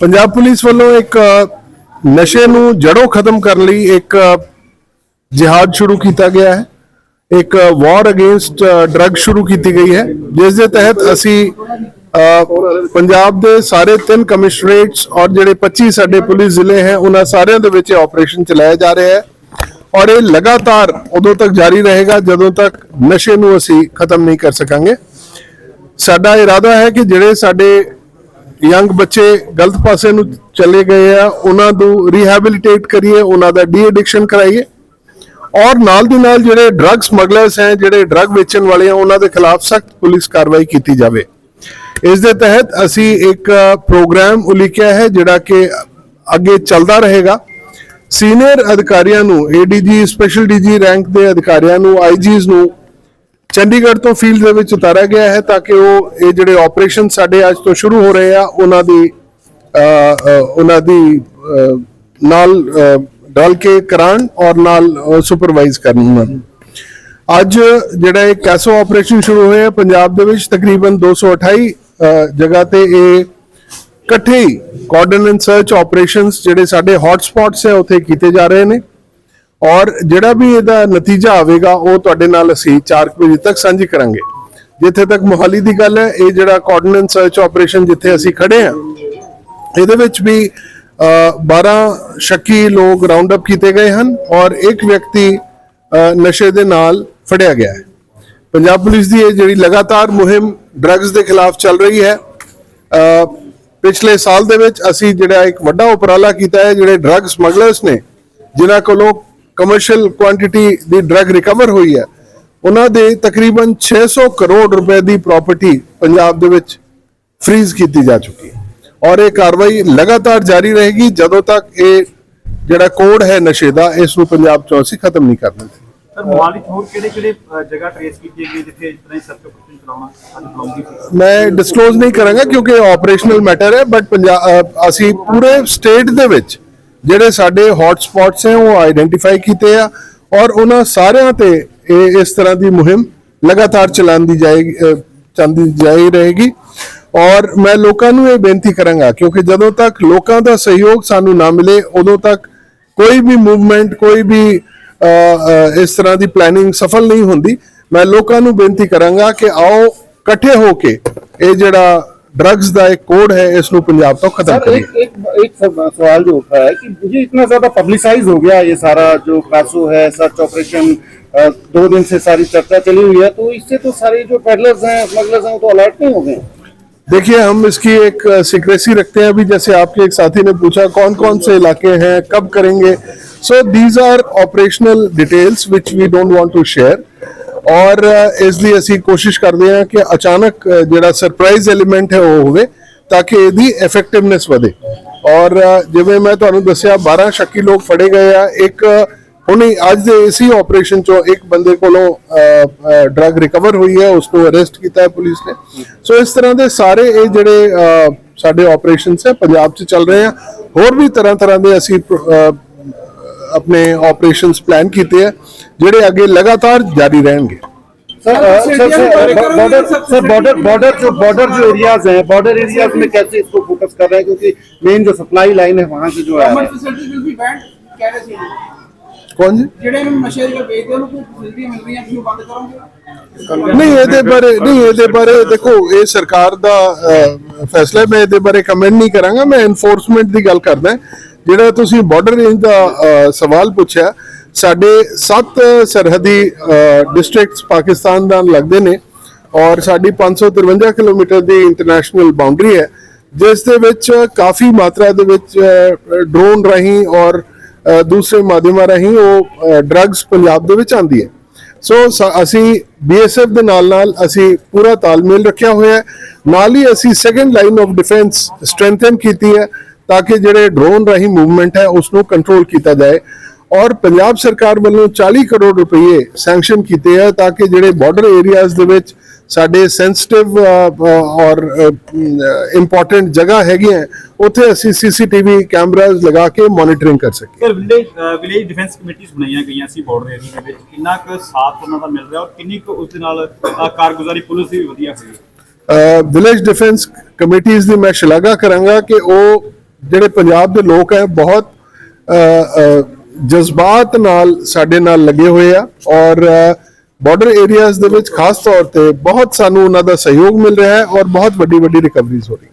Punjab police ਵੱਲੋਂ ਇੱਕ ਨਸ਼ੇ ਨੂੰ ਜੜੋਂ ਖਤਮ ਕਰਨ ਲਈ ਇੱਕ ਅ, ਜਿਹਾਦ ਸ਼ੁਰੂ ਕੀਤਾ ਗਿਆ ਹੈ। ਇੱਕ ਵਾਰ ਅਗੇਂਸਟ ਡਰੱਗ ਸ਼ੁਰੂ ਕੀਤੀ ਗਈ ਹੈ। ਜਿਸ ਦੇ ਤਹਿਤ ਅਸੀਂ ਪੰਜਾਬ ਦੇ ਸਾਰੇ ਤਿੰਨ ਕਮਿਸ਼ਨਰੇਟਸ ਔਰ ਜਿਹੜੇ 25 ਸਾਡੇ ਪੁਲਿਸ ਜ਼ਿਲ੍ਹੇ ਹੈ ਉਹਨਾਂ ਸਾਰਿਆਂ ਦੇ ਵਿੱਚ ਆਪਰੇਸ਼ਨ ਚਲਾਇਆ ਜਾ ਰਿਹਾ ਹੈ। ਔਰ ਇਹ ਲਗਾਤਾਰ ਉਦੋਂ ਤੱਕ ਜਾਰੀ ਰਹੇਗਾ ਜਦੋਂ ਤੱਕ ਨਸ਼ੇ ਨੂੰ ਅਸੀਂ ਖਤਮ ਨਹੀਂ ਕਰ ਸਕਾਂਗੇ। ਸਾਡਾ ਇਰਾਦਾ ਹੈ ਕਿ ਜਿਹੜੇ ਸਾਡੇ ਯੰਗ ਬੱਚੇ ਗਲਤ ਪਾਸੇ ਨੂੰ ਚਲੇ ਗਏ ਆ, ਉਹਨਾਂ ਨੂੰ ਰੀਹੈਬਿਲਿਟੇਟ ਕਰੀਏ, ਉਹਨਾਂ ਦਾ ਡੀ ਐਡਿਕਸ਼ਨ ਕਰਾਈਏ। ਔਰ ਨਾਲ ਦੀ ਨਾਲ ਜਿਹੜੇ ਡਰੱਗ ਸਮਗਲਰਸ ਹੈ, ਜਿਹੜੇ ਡਰੱਗ ਵੇਚਣ ਵਾਲੇ ਆ, ਉਹਨਾਂ ਦੇ ਖਿਲਾਫ ਸਖਤ ਪੁਲਿਸ ਕਾਰਵਾਈ ਕੀਤੀ ਜਾਵੇ। ਇਸ ਦੇ ਤਹਿਤ ਅਸੀਂ ਇੱਕ ਪ੍ਰੋਗਰਾਮ ਉਲੀਕਿਆ ਹੈ, ਜਿਹੜਾ ਕਿ ਅੱਗੇ ਚੱਲਦਾ ਰਹੇਗਾ। ਸੀਨੀਅਰ ਅਧਿਕਾਰੀਆਂ ਨੂੰ ਏਡੀਜੀ ਸਪੈਸ਼ਲ ਡੀਜੀ ਰੈਂਕ ਦੇ ਅਧਿਕਾਰੀਆਂ ਨੂੰ ਆਈਜੀਸ ਨੂੰ ਚੰਡੀਗੜ੍ਹ ਤੋਂ ਫੀਲਡ ਦੇ ਵਿੱਚ ਉਤਾਰਿਆ ਗਿਆ ਹੈ ਤਾਂ ਕਿ ਉਹ ਇਹ ਜਿਹੜੇ ਆਪਰੇਸ਼ਨ ਸਾਡੇ ਅੱਜ ਤੋਂ ਸ਼ੁਰੂ ਹੋ ਰਹੇ ਆ ਉਹਨਾਂ ਦੀ ਉਹਨਾਂ ਦੀ ਨਾਲ ਡਲ ਕੇ ਕਰਾਉਣ ਔਰ ਨਾਲ ਸੁਪਰਵਾਈਜ਼ ਕਰਨ ਉਹਨਾਂ ਅੱਜ ਜਿਹੜਾ ਇਹ ਕੈਸੋ ਆਪਰੇਸ਼ਨ ਸ਼ੁਰੂ ਹੋਇਆ ਪੰਜਾਬ ਦੇ ਵਿੱਚ ਤਕਰੀਬਨ 228 ਅ, ਜਗ੍ਹਾ ਤੇ ਇਹ ਇਕੱਠੇ ਹੀ ਕਾਰਡਨ ਸਰਚ ਆਪਰੇਸ਼ਨਸ ਜਿਹੜੇ ਸਾਡੇ ਹੌਟ ਸਪੌਟਸ ਹੈ ਉੱਥੇ ਕੀਤੇ ਜਾ ਰਹੇ ਨੇ। ਔਰ ਜਿਹੜਾ ਵੀ ਇਹਦਾ ਨਤੀਜਾ ਆਵੇਗਾ ਉਹ ਤੁਹਾਡੇ ਨਾਲ ਅਸੀਂ 4 ਵਜੇ ਤੱਕ ਸਾਂਝੀ ਕਰਾਂਗੇ। ਜਿੱਥੇ ਤੱਕ ਮੋਹਾਲੀ ਦੀ ਗੱਲ ਹੈ ਇਹ ਜਿਹੜਾ ਕਾਰਡਨ ਸਰਚ ਆਪਰੇਸ਼ਨ ਜਿੱਥੇ ਅਸੀਂ ਖੜੇ ਹਾਂ ਇਹਦੇ ਵਿੱਚ ਵੀ ਅ, 12 ਸ਼ੱਕੀ ਲੋਕ ਰਾਉਂਡ ਅਪ ਕੀਤੇ ਗਏ ਹਨ ਔਰ ਇੱਕ ਵਿਅਕਤੀ ਨਸ਼ੇ ਦੇ ਨਾਲ ਫੜਿਆ ਗਿਆ ਹੈ। ਪੰਜਾਬ ਪੁਲਿਸ ਦੀ ਇਹ ਜਿਹੜੀ ਲਗਾਤਾਰ ਮੁਹਿੰਮ ਡਰੱਗਸ ਦੇ ਖਿਲਾਫ ਚੱਲ ਰਹੀ ਹੈ ਪਿਛਲੇ ਸਾਲ ਦੇ ਵਿੱਚ ਅਸੀਂ ਜਿਹੜਾ ਇੱਕ ਵੱਡਾ ਉਪਰਾਲਾ ਕੀਤਾ ਹੈ ਜਿਹੜੇ ਡਰੱਗ ਸਮਗਲਰਸ ਨੇ ਜਿਨ੍ਹਾਂ ਕੋਲੋਂ ਕਮਰਸ਼ੀਅਲ ਕੁਆਂਟੀਟੀ ਦੀ ਡਰੱਗ ਰਿਕਵਰ ਹੋਈ ਹੈ ਉਹਨਾਂ ਦੇ ਤਕਰੀਬਨ 600 ਕਰੋੜ ਰੁਪਏ ਦੀ ਪ੍ਰਾਪਰਟੀ ਪੰਜਾਬ ਦੇ ਵਿੱਚ ਫ੍ਰੀਜ਼ ਕੀਤੀ ਜਾ ਚੁੱਕੀ ਹੈ ਔਰ ਇਹ ਕਾਰਵਾਈ ਲਗਾਤਾਰ ਜਾਰੀ ਰਹੇਗੀ ਜਦੋਂ ਤੱਕ ਇਹ ਜਿਹੜਾ ਕੋਡ ਹੈ ਨਸ਼ੇ ਦਾ ਇਸ ਨੂੰ ਪੰਜਾਬ ਚੋਂ ਅਸੀਂ ਖਤਮ ਨਹੀਂ ਕਰ ਦਿੰਦੇ ਸਰ ਮੋਹਾਲੀ ਹੋਰ ਕਿਹੜੇ ਕਿਹੜੇ ਜਗ੍ਹਾ ਟ੍ਰੇਸ ਕੀਤੀ ਗਈ ਜਿੱਥੇ ਇਸ ਤਰ੍ਹਾਂ ਦੀ ਸਰਚ ਆਪਰੇਸ਼ਨ ਚਲਾਉਣਾ ਮੈਂ ਡਿਸਕਲੋਜ਼ ਨਹੀਂ ਕਰਾਂਗਾ ਕਿਉਂਕਿ ਆਪਰੇਸ਼ਨਲ ਮੈਟਰ ਹੈ ਬਟ ਪੰਜਾਬ ਅਸੀਂ ਪੂਰੇ ਸਟੇਟ ਦੇ ਵਿੱਚ ਜਿਹੜੇ ਸਾਡੇ ਹੌਟ ਸਪੌਟਸ ਹੈ ਉਹ ਆਈਡੈਂਟੀਫਾਈ ਕੀਤੇ ਆ ਔਰ ਉਹਨਾਂ ਸਾਰਿਆਂ ਤੇ ਇਹ ਇਸ ਤਰ੍ਹਾਂ ਦੀ ਮੁਹਿੰਮ ਲਗਾਤਾਰ ਚਲਾਉਂਦੀ ਜਾਏਗੀ ਅਹ, ਜਾਈ ਰਹੇਗੀ। ਔਰ ਮੈਂ ਲੋਕਾਂ ਨੂੰ ਇਹ ਬੇਨਤੀ ਕਰਾਂਗਾ ਕਿਉਂਕਿ ਜਦੋਂ ਤੱਕ ਲੋਕਾਂ ਦਾ ਸਹਿਯੋਗ ਸਾਨੂੰ ਨਾ ਮਿਲੇ ਉਦੋਂ ਤੱਕ ਕੋਈ ਵੀ ਮੂਵਮੈਂਟ ਕੋਈ ਵੀ ਇਸ ਤਰ੍ਹਾਂ ਦੀ ਪਲੈਨਿੰਗ ਸਫਲ ਨਹੀਂ ਹੁੰਦੀ। ਮੈਂ ਲੋਕਾਂ ਨੂੰ ਬੇਨਤੀ ਕਰਾਂਗਾ ਕਿ ਆਓ ਇਕੱਠੇ ਹੋ ਕੇ ਇਹ ਜਿਹੜਾ ਡਰੱਗਸ ਦਾ ਇੱਕ ਕੋਡ ਹੈ ਇਸ ਨੂੰ ਪੰਜਾਬ ਤੋਂ ਖਤਮ सर ਕਰੀਏ एक एक एक सव- सवाल जो उठा है कि मुझे इतना ज्यादा पब्लिसाइज हो गया ये सारा जो कासो है सर्च ऑपरेशन अ, दो दिन से सारी चर्चा चली हुई है तो इससे तो सारे जो पेडलर्स हैं स्मगलर्स हैं वो तो अलर्ट नहीं हो गए देखिए हम इसकी एक सीक्रेसी रखते हैं अभी जैसे आपके एक साथी ने पूछा कौन कौन से इलाके हैं कब करेंगे so these are operational details which we don't want to share ਔਰ ਇਸ ਲਈ ਅਸੀਂ ਕੋਸ਼ਿਸ਼ ਕਰਦੇ ਹਾਂ ਕਿ ਅਚਾਨਕ ਜਿਹੜਾ ਸਰਪ੍ਰਾਈਜ਼ ਐਲੀਮੈਂਟ ਹੈ ਉਹ ਹੋਵੇ ਤਾਂ ਕਿ ਇਹਦੀ ਇਫੈਕਟਿਵਨੈਸ ਵਧੇ। ਔਰ ਜਿਵੇਂ ਮੈਂ ਤੁਹਾਨੂੰ ਦੱਸਿਆ 12 ਸ਼ੱਕੀ ਲੋਕ ਫੜੇ ਗਏ ਆ। ਇੱਕ, ਹੁਣੇ ਅੱਜ ਦੇ ਇਸੀ ਆਪਰੇਸ਼ਨ ਚੋਂ ਇੱਕ ਬੰਦੇ ਕੋਲੋਂ ਡਰੱਗ ਰਿਕਵਰ ਹੋਈ ਹੈ, ਉਸ ਨੂੰ ਅਰੈਸਟ ਕੀਤਾ ਹੈ ਪੁਲਿਸ ਨੇ। ਸੋ, ਇਸ ਤਰ੍ਹਾਂ ਦੇ ਸਾਰੇ ਇਹ ਜਿਹੜੇ ਸਾਡੇ ਆਪਰੇਸ਼ਨਸ ਹੈ, ਪੰਜਾਬ 'ਚ ਚੱਲ ਰਹੇ ਆ। ਹੋਰ ਵੀ ਤਰ੍ਹਾਂ ਤਰ੍ਹਾਂ ਦੇ ਅਸੀਂ ਆਪਣੇ ਆਪਰੇਸ਼ਨਸ ਪਲਾਨ ਕੀਤੇ ਆ ਜਿਹੜੇ ਅੱਗੇ ਲਗਾਤਾਰ ਜਾਰੀ ਰਹਿਣਗੇ sir uh, sir sir border sir border border जो बॉर्डर जो एरियाज हैं बॉर्डर एरियाज में कैसे इसको फोकस कर रहे हैं क्योंकि मेन जो सप्लाई लाइन है वहाँ की जो है government facility will be banned ਕਹਿ ਰਹੇ ਸੀ ਕੌਣ ਜੀ ਜਿਹੜੇ ਨੂੰ ਨਸ਼ੇ ਦੇ ਵੇਚਦੇ ਉਹਨੂੰ ਕੋਈ ਫੈਸਿਲਿਟੀ ਮਿਲ ਰਹੀਆਂ ਤੁਸੀਂ ਉਹ ਬੰਦ ਕਰੋਗੇ ਨਹੀਂ ਇਹਦੇ ਬਾਰੇ ਨਹੀਂ ਇਹਦੇ ਬਾਰੇ ਦੇਖੋ ਇਹ ਸਰਕਾਰ ਦਾ ਅਹ, ਫੈਸਲਾ ਹੈ ਮੈਂ ਇਹਦੇ ਬਾਰੇ ਕਮੈਂਟ ਨਹੀਂ ਕਰਾਂਗਾ ਮੈਂ ਐਨਫੋਰਸਮੈਂਟ ਦੀ ਗੱਲ ਕਰਦਾ ਜਿਹੜਾ ਤੁਸੀਂ ਬਾਰਡਰ ਰੇਂਜ ਦਾ ਸਵਾਲ ਪੁੱਛਿਆ, ਸਾਡੇ 7 ਸਰਹੱਦੀ ਡਿਸਟ੍ਰਿਕਟਸ ਪਾਕਿਸਤਾਨ ਨਾਲ ਲੱਗਦੇ ਨੇ ਔਰ ਸਾਡੀ 553 ਕਿਲੋਮੀਟਰ ਦੀ ਇੰਟਰਨੈਸ਼ਨਲ ਬਾਉਂਡਰੀ ਹੈ, ਜਿਸ ਦੇ ਵਿੱਚ ਕਾਫੀ ਮਾਤਰਾ ਦੇ ਵਿੱਚ ਡਰੋਨ ਰਾਹੀਂ ਔਰ ਦੂਸਰੇ ਮਾਧਿਅਮਾਂ ਰਾਹੀਂ ਉਹ ਡਰੱਗਸ ਪੰਜਾਬ ਦੇ ਵਿੱਚ ਆਉਂਦੀ ਹੈ। ਸੋ ਸ- ਅਸੀਂ ਬੀਐਸਐਫ ਦੇ ਨਾਲ ਨਾਲ ਅਸੀਂ ਪੂਰਾ ਤਾਲਮੇਲ ਰੱਖਿਆ ਹੋਇਆ ਹੈ। ਨਾਲ ਹੀ ਅਸੀਂ second line of defence strengthen ਕੀਤੀ ਹੈ। ਤਾਂ ਕਿ ਜਿਹੜੇ ਡਰੋਨ ਰਾਹੀਂ ਮੂਵਮੈਂਟ ਹੈ ਉਸ ਨੂੰ ਕੰਟਰੋਲ ਕੀਤਾ ਜਾਏ। ਔਰ ਪੰਜਾਬ ਸਰਕਾਰ ਵੱਲੋਂ 40 ਕਰੋੜ ਰੁਪਏ ਸੈਂਕਸ਼ਨ ਕੀਤੇ ਹੈ ਤਾਂ ਕਿ ਜਿਹੜੇ ਬਾਰਡਰ ਏਰੀਆਜ਼ ਦੇ ਵਿੱਚ ਸਾਡੇ ਸੈਂਸਿਟਿਵ ਔਰ ਇੰਪੋਰਟੈਂਟ ਜਗ੍ਹਾ ਹੈਗੀਆਂ ਉੱਥੇ ਅਸੀਂ ਸੀਸੀਟੀਵੀ ਕੈਮਰਾਜ਼ ਲਗਾ ਕੇ ਮੋਨੀਟਰਿੰਗ ਕਰ ਸਕੀਏ। ਸਰ ਵਿਲੇਜ ਵਿਲੇਜ ਡਿਫੈਂਸ ਕਮੇਟੀਆਂ ਬਣਾਈਆਂ ਗਈਆਂ ਸੀ ਬਾਰਡਰ ਏਰੀਆ ਦੇ ਵਿੱਚ। ਕਿੰਨਾ ਕੁ ਸਾਥ ਉਹਨਾਂ ਦਾ ਮਿਲ ਰਿਹਾ ਔਰ ਕਿੰਨੀ ਕੁ ਉਸ ਦੇ ਨਾਲ ਕਾਰਗੁਜ਼ਾਰੀ ਪੁਲਿਸ ਦੀ ਵੀ ਵਧੀਆ ਹੋਈ ਵਿਲੇਜ ਡਿਫੈਂਸ ਕਮੇਟੀਆਂ ਦੀ ਮੈਂ ਸ਼ਲਾਘਾ ਕਰਾਂਗਾ ਕਿ ਉਹ ਜਿਹੜੇ ਪੰਜਾਬ ਦੇ ਲੋਕ ਹੈ, ਬਹੁਤ ਜਜ਼ਬਾਤ ਨਾਲ ਸਾਡੇ ਨਾਲ ਲੱਗੇ ਹੋਏ ਆ ਔਰ ਬਾਰਡਰ ਏਰੀਆਜ਼ ਦੇ ਵਿੱਚ ਖਾਸ ਤੌਰ ਤੇ ਬਹੁਤ ਸਾਨੂੰ ਉਹਨਾਂ ਦਾ ਸਹਿਯੋਗ ਮਿਲ ਰਿਹਾ ਹੈ ਔਰ ਬਹੁਤ ਵੱਡੀ ਵੱਡੀ ਰਿਕਵਰੀਜ਼ ਹੋ ਰਹੀ ਹੈ